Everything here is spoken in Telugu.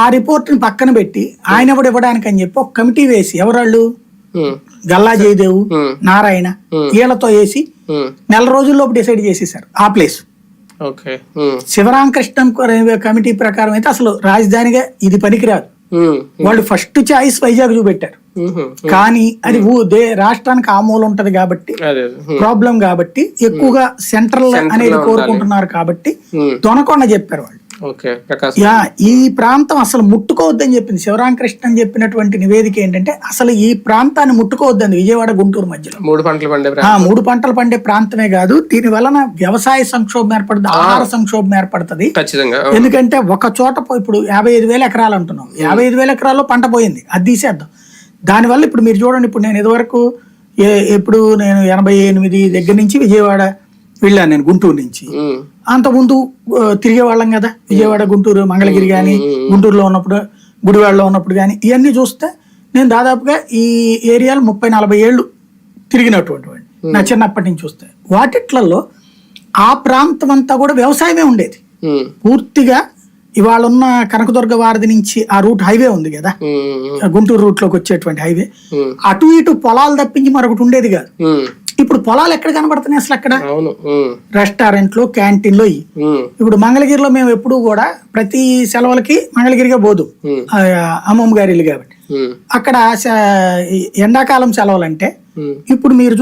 ఆ రిపోర్ట్ని పక్కన పెట్టి ఆయన ఎవడు ఇవ్వడానికి అని చెప్పి ఒక కమిటీ వేసి ఎవరాళ్ళు? గల్లా జయదేవు నారాయణ వీళ్ళతో వేసి నెల రోజుల్లోపు డిసైడ్ చేసేసారు ఆ ప్లేస్. శివరామకృష్ణం కమిటీ ప్రకారం అయితే అసలు రాజధానిగా ఇది పనికిరాదు. వాళ్ళు ఫస్ట్ చాయిస్ వైజాగ్ చూపెట్టారు. కానీ అది దే రాష్ట్రానికి ఆమూలం ఉంటది కాబట్టి ప్రాబ్లం కాబట్టి ఎక్కువగా సెంట్రల్ అనేది. కోరుకుంటున్నారు కాబట్టి దొనకొండ చెప్పారు వాళ్ళు. యా ఈ ప్రాంతం అసలు ముట్టుకోవద్దని చెప్పింది. శివరామకృష్ణ అని చెప్పినటువంటి నివేదిక ఏంటంటే అసలు ఈ ప్రాంతాన్ని ముట్టుకోవద్దని విజయవాడ గుంటూరు మధ్యలో. మూడు పంటలు పండే మూడు పంటలు పండే ప్రాంతమే కాదు దీని వలన వ్యవసాయ సంక్షోభం ఏర్పడుతుంది ఆహార సంక్షోభం ఏర్పడుతుంది. ఎందుకంటే ఒక చోట ఇప్పుడు యాభై ఐదు వేల ఎకరాలు అంటున్నాం. యాభై ఐదు వేల ఎకరాల్లో పంట పోయింది అది తీసేద్దాం. దానివల్ల ఇప్పుడు మీరు చూడండి ఇప్పుడు నేను ఇదివరకు ఎప్పుడు నేను ఎనభై ఎనిమిది దగ్గర నుంచి విజయవాడ వెళ్ళాను నేను గుంటూరు నుంచి. అంతకుముందు ఆ, తిరిగే వాళ్ళం కదా. విజయవాడ గుంటూరు మంగళగిరి కానీ గుంటూరులో ఉన్నప్పుడు గుడివాడలో ఉన్నప్పుడు కానీ ఇవన్నీ చూస్తే నేను దాదాపుగా ఈ ఏరియాలో ముప్పై నలభై ఏళ్ళు తిరిగినటువంటి వాడిని. నా చిన్నప్పటి నుంచి చూస్తే. వాటిట్లలో ఆ ప్రాంతం అంతా కూడా వ్యవసాయమే ఉండేది. పూర్తిగా ఇవాళ ఉన్న కనకదుర్గ వారధి నుంచి ఆ రూట్ హైవే ఉంది కదా. గుంటూరు రూట్లోకి వచ్చేటువంటి హైవే. అటు ఇటు పొలాలు తప్పించి మరొకటి ఉండేది కాదు. ఇప్పుడు పొలాలు ఎక్కడ కనబడుతున్నాయి అసలు అక్కడ? రెస్టారెంట్లు క్యాంటీన్లు ఇవి ఉమ్, ఇప్పుడు మంగళగిరిలో మేము ఎప్పుడూ కూడా ప్రతి సెలవులకి మంగళగిరిగా పోదు. అమ్మమ్మ గారి ఇల్లు కాబట్టి. అక్కడ ఎండాకాలం సెలవులంటే ఉమ్. ఇప్పుడు మీరు చూ